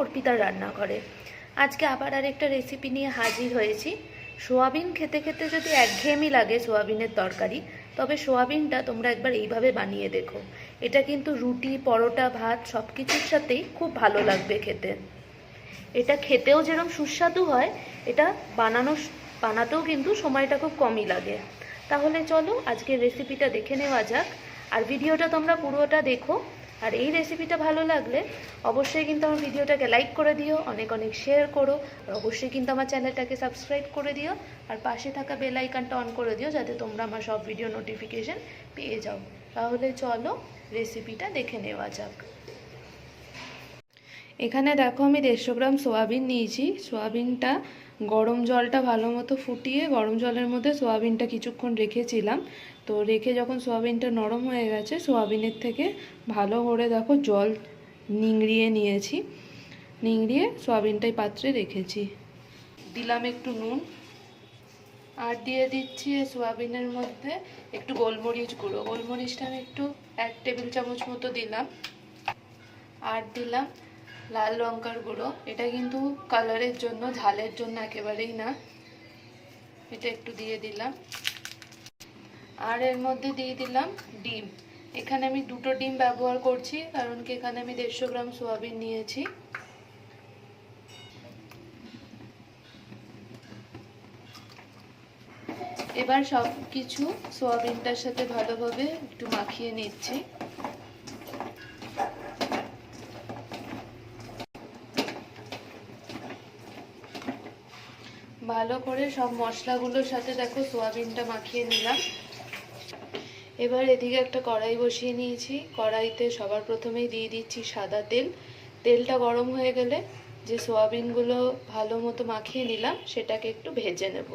অর্পিতার রান্নাঘরে আজকে আবার আরেকটা রেসিপি নিয়ে হাজির হয়েছি। সোয়াবিন খেতে খেতে যদি একঘেয়েমি লাগে সোয়াবিনের তরকারি, তবে সোয়াবিনটা তোমরা একবার এইভাবে বানিয়ে দেখো। এটা কিন্তু রুটি, পরোটা, ভাত সব কিছুর সাথেই খুব ভালো লাগবে খেতে। এটা খেতেও যেরকম সুস্বাদু হয়, এটা বানানো, বানাতেও কিন্তু সময়টা খুব কমই লাগে। তাহলে চলো আজকের রেসিপিটা দেখে নেওয়া যাক। আর ভিডিওটা তোমরা পুরোটা দেখো। আর এই রেসিপিটা ভালো লাগলে অবশ্যই কিন্তু আমার ভিডিওটাকে লাইক করে দিও, অনেক অনেক শেয়ার করো, আর অবশ্যই কিন্তু আমার চ্যানেলটাকে সাবস্ক্রাইব করে দিও, আর পাশে থাকা বেল আইকনটা অন করে দিও যাতে তোমরা আমার সব ভিডিও নোটিফিকেশন পেয়ে যাও। তাহলে চলো রেসিপিটা দেখে নেওয়া যাক। এখানে দেখো আমি দেড়শো গ্রাম সোয়াবিন নিয়েছি। সোয়াবিনটা গরম জলটা ভালো মতো ফুটিয়ে গরম জলের মধ্যে সোয়াবিনটা কিছুক্ষণ রেখেছিলাম। তো রেখে যখন সোয়াবিনটা নরম হয়ে গেছে, সোয়াবিনের থেকে ভালো করে দেখো জল নিংড়িয়ে নিয়েছি। নিংড়িয়ে সোয়াবিনটাই পাত্রে রেখেছি। দিলাম একটু নুন। আর দিয়ে দিচ্ছি সোয়াবিনের মধ্যে একটু গোলমরিচ গুঁড়ো। গোলমরিচটা আমি একটু এক টেবিল চামচ মতো দিলাম। আর দিলাম লাল লঙ্কার গুঁড়ো। এটা কিন্তু কালারের জন্য, ঝালের জন্য একেবারেই না। এটা একটু দিয়ে দিলাম। আর এর মধ্যে দিয়ে দিলাম ডিম। এখানে আমি দুটো ডিম ব্যবহার করছি, কারণ কি এখানে আমি দেড়শো গ্রাম সোয়াবিন নিয়েছি। এবার সব কিছু সোয়াবিনটার সাথে ভালোভাবে একটু মাখিয়ে নিচ্ছি। ভালো করে সব মশলাগুলোর সাথে দেখো সোয়াবিনটা মাখিয়ে নিলাম। এবার এদিকে একটা কড়াই বসিয়ে নিয়েছি। কড়াইতে সবার প্রথমেই দিয়ে দিচ্ছি সাদা তেল। তেলটা গরম হয়ে গেলে যে সোয়াবিনগুলো ভালো মতো মাখিয়ে নিলাম, সেটাকে একটু ভেজে নেব।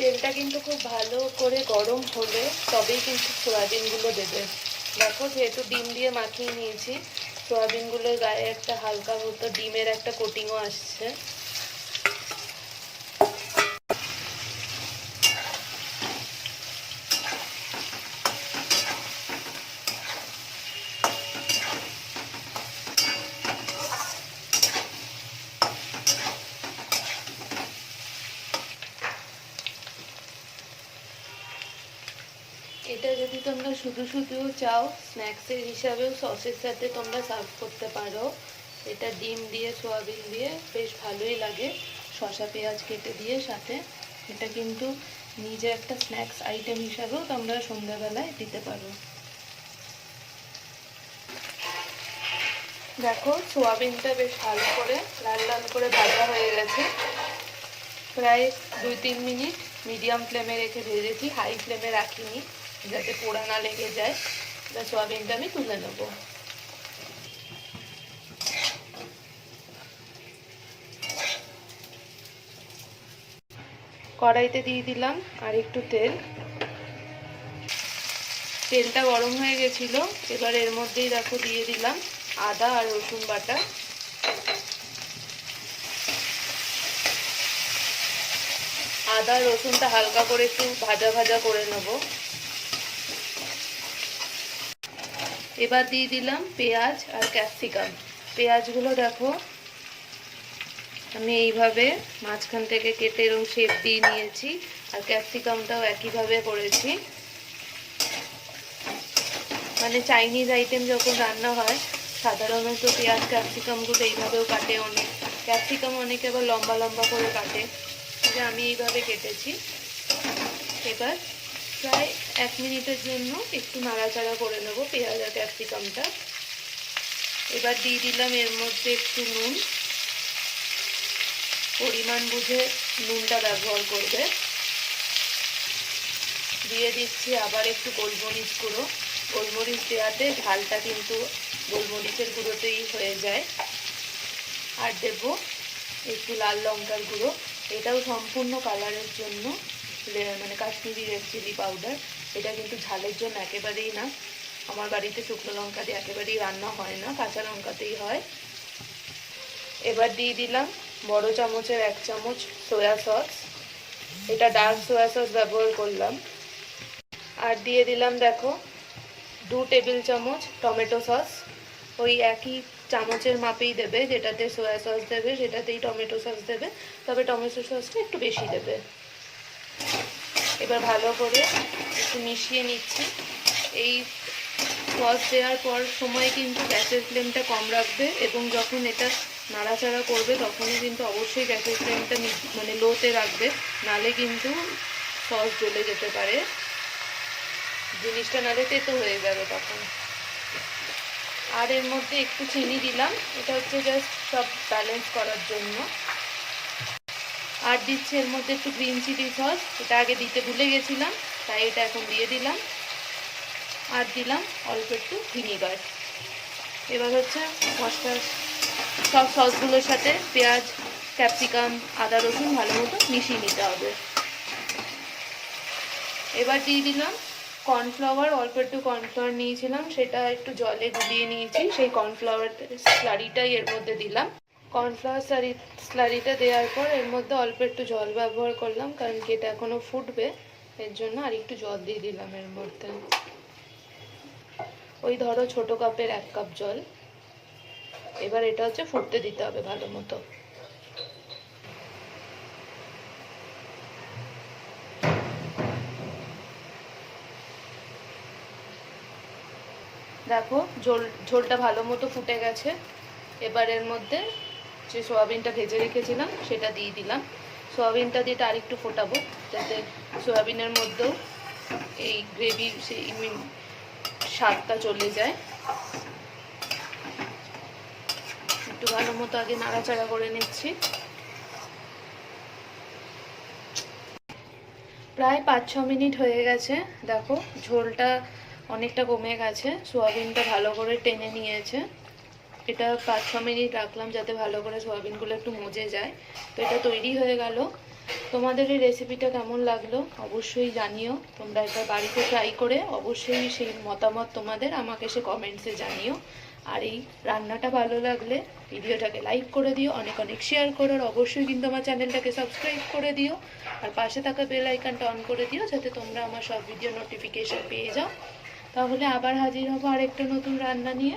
তেলটা কিন্তু খুব ভালো করে গরম হলে তবেই কিন্তু সোয়াবিনগুলো দেবে। দেখো যেহেতু ডিম দিয়ে মাখিয়ে নিয়েছি, সোয়াবিনগুলোর গায়ে একটা হালকা মতো ডিমের একটা কোটিংও আসছে এটা যদি তোমরা শুধু শুধুও চাও, স্ন্যাক্সের হিসাবেও সসের সাথে তোমরা সার্ভ করতে পারো। এটা ডিম দিয়ে, সোয়াবিন দিয়ে বেশ ভালোই লাগে। শসা, পেঁয়াজ কেটে দিয়ে সাথে। এটা কিন্তু নিজে একটা স্ন্যাক্স আইটেম হিসাবেও তোমরা সন্ধ্যাবেলায় দিতে পারো। দেখো, সোয়াবিনটা বেশ ভালো করে লাল লাল করে ভাজা হয়ে গেছে। প্রায় দুই তিন মিনিট মিডিয়াম ফ্লেমে রেখে ভেজেছি, হাই ফ্লেমে রাখিনি। যাতে পোড়া না লেগে যায়, এবার সোয়াবিনটা আমি তুলে নেব। কড়াইতে দিয়ে দিলাম আর একটু তেল। তেলটা গরম হয়ে গেছিল, এবার এর মধ্যেই দেখো দিয়ে দিলাম আদা আর রসুন বাটা। আদা রসুনটা হালকা করে একটু ভাজা ভাজা করে নেব। এবার দিয়ে দিলাম পেঁয়াজ আর ক্যাপসিকাম। পেঁয়াজগুলো দেখো, আমি এইভাবে মাঝখান থেকে কেটে এরকম শেপ দিয়ে নিয়েছি আর ক্যাপসিকামটাও একইভাবে করেছি। মানে চাইনিজ আইটেম যখন রান্না হয়, সাধারণত পেঁয়াজ, ক্যাপসিকামগুলো এইভাবেও কাটে অনেক। ক্যাপসিকাম অনেকে আবার লম্বা লম্বা করে কাটে। যে আমি এইভাবে কেটেছি। এবার প্রায় এক মিনিটের জন্য একটু নাড়াচাড়া করে নেব পেঁয়াজ আর ক্যাপসিকামটা। এবার দিয়ে দিলাম এর মধ্যে একটু নুন। পরিমাণ বুঝে নুনটা ব্যবহার করবে। দিয়ে দিচ্ছি আবার একটু গোলমরিচ গুঁড়ো। গোলমরিচ দেওয়াতে ঝালটা কিন্তু গোলমরিচের গুঁড়োতেই হয়ে যায়। আর দেব একটু লাল লঙ্কার গুঁড়ো। এটাও সম্পূর্ণ কালারের জন্য মানে কাশ্মীরি রেড চিলি পাউডার এটা কিন্তু ঝালের জন্য একেবারেই না। আমার বাড়িতে শুকনো লঙ্কা দিয়ে একেবারেই রান্না হয় না, কাঁচা লঙ্কাতেই হয়। এবার দিয়ে দিলাম বড় চামচের এক চামচ সয়া সস এটা ডার্ক সোয়া সস ব্যবহার করলাম। আর দিয়ে দিলাম দেখো দু টেবিল চামচ টমেটো সস ওই একই চামচের মাপেই দেবে, যেটাতে সোয়া সস দেবে, সেটাতেই টমেটো সস দেবে, তবে টমেটো সসটা একটু বেশি দেবে। এবার ভালো করে একটু মিশিয়ে নিচ্ছি। এই সস দেওয়ার পর সময় কিন্তু গ্যাসের ফ্লেমটা কম রাখবে এবং যখন এটা নাড়াচাড়া করবে তখনই কিন্তু অবশ্যই গ্যাসের ফ্লেমটা মানে লোতে রাখবে। নালে কিন্তু সস জ্বলে যেতে পারে। জিনিসটা নালে তেতো হয়ে যাবে তখন। আর এর মধ্যে একটু চিনি দিলাম। এটা হচ্ছে জাস্ট সব ব্যালেন্স করার জন্য। আর দিচ্ছি এর মধ্যে একটু গ্রিন চিলি সস এটা আগে দিতে ভুলে গেছিলাম, তাই এটা এখন দিয়ে দিলাম। আর দিলাম অল্প একটু ভিনিগার এবার হচ্ছে মশলা সব সসগুলোর সাথে পেঁয়াজ ক্যাপসিকাম আদা, রসুন ভালো মতো মিশিয়ে নিতে হবে। এবার দিয়ে দিলাম কর্নফ্লাওয়ার অল্প একটু কর্নফ্লাওয়ার নিয়েছিলাম, সেটা একটু জলে গুলিয়ে নিয়েছি, সেই কর্নফ্লাওয়ার স্লারিটাই এর মধ্যে দিলাম। কর্নফ্লাওয়ার স্লারি স্লারিটা দেওয়ার পর এর মধ্যে অল্প একটু জল ব্যবহার করলাম, কারণ কি এটা এখনও ফুটবে, এর জন্য আর একটু জল দিয়ে দিলাম এর মধ্যে। ওই ধরো ছোট কাপের এক কাপ জল। এবার এটা হচ্ছে ফুটতে দিতে হবে ভালো মতো। দেখো ঝোল, ঝোলটা ভালো মতো ফুটে গেছে। এবার এর মধ্যে যে সোয়াবিনটা ভেজে রেখেছিলাম, সেটা দিয়ে দিলাম। সোয়াবিনটা দিয়ে আর একটু ফোটাবো, যাতে সোয়াবিনের মধ্যেও এই গ্রেভি সেই স্বাদটা চলে যায়। একটু ভালো মতো আগে নাড়াচাড়া করে নিচ্ছি। প্রায় পাঁচ, ছ মিনিট হয়ে গেছে। দেখো, ঝোলটা অনেকটা কমে গেছে। সোয়াবিনটা ভালো করে টেনে নিয়েছে। এটা পাঁচ, ছ মিনিট রাখলাম যাতে ভালো করে সোয়াবিনগুলো একটু মজে যায়। তো এটা তৈরি হয়ে গেল। তোমাদের এই রেসিপিটা কেমন লাগল অবশ্যই জানিও। তোমরা এটা বাড়িতে ট্রাই করে অবশ্যই সেই মতামত তোমাদের আমাকে সে কমেন্টসে জানিও। আর এই রান্নাটা ভালো লাগলে ভিডিওটাকে লাইক করে দিও, অনেক অনেক শেয়ার করো, আর অবশ্যই কিন্তু আমার চ্যানেলটাকে সাবস্ক্রাইব করে দিও। আর পাশে থাকা বেল আইকনটা অন করে দিও যাতে তোমরা আমার সব ভিডিও নোটিফিকেশন পেয়ে যাও। তাহলে আবার হাজির হব আরেকটা নতুন রান্না নিয়ে।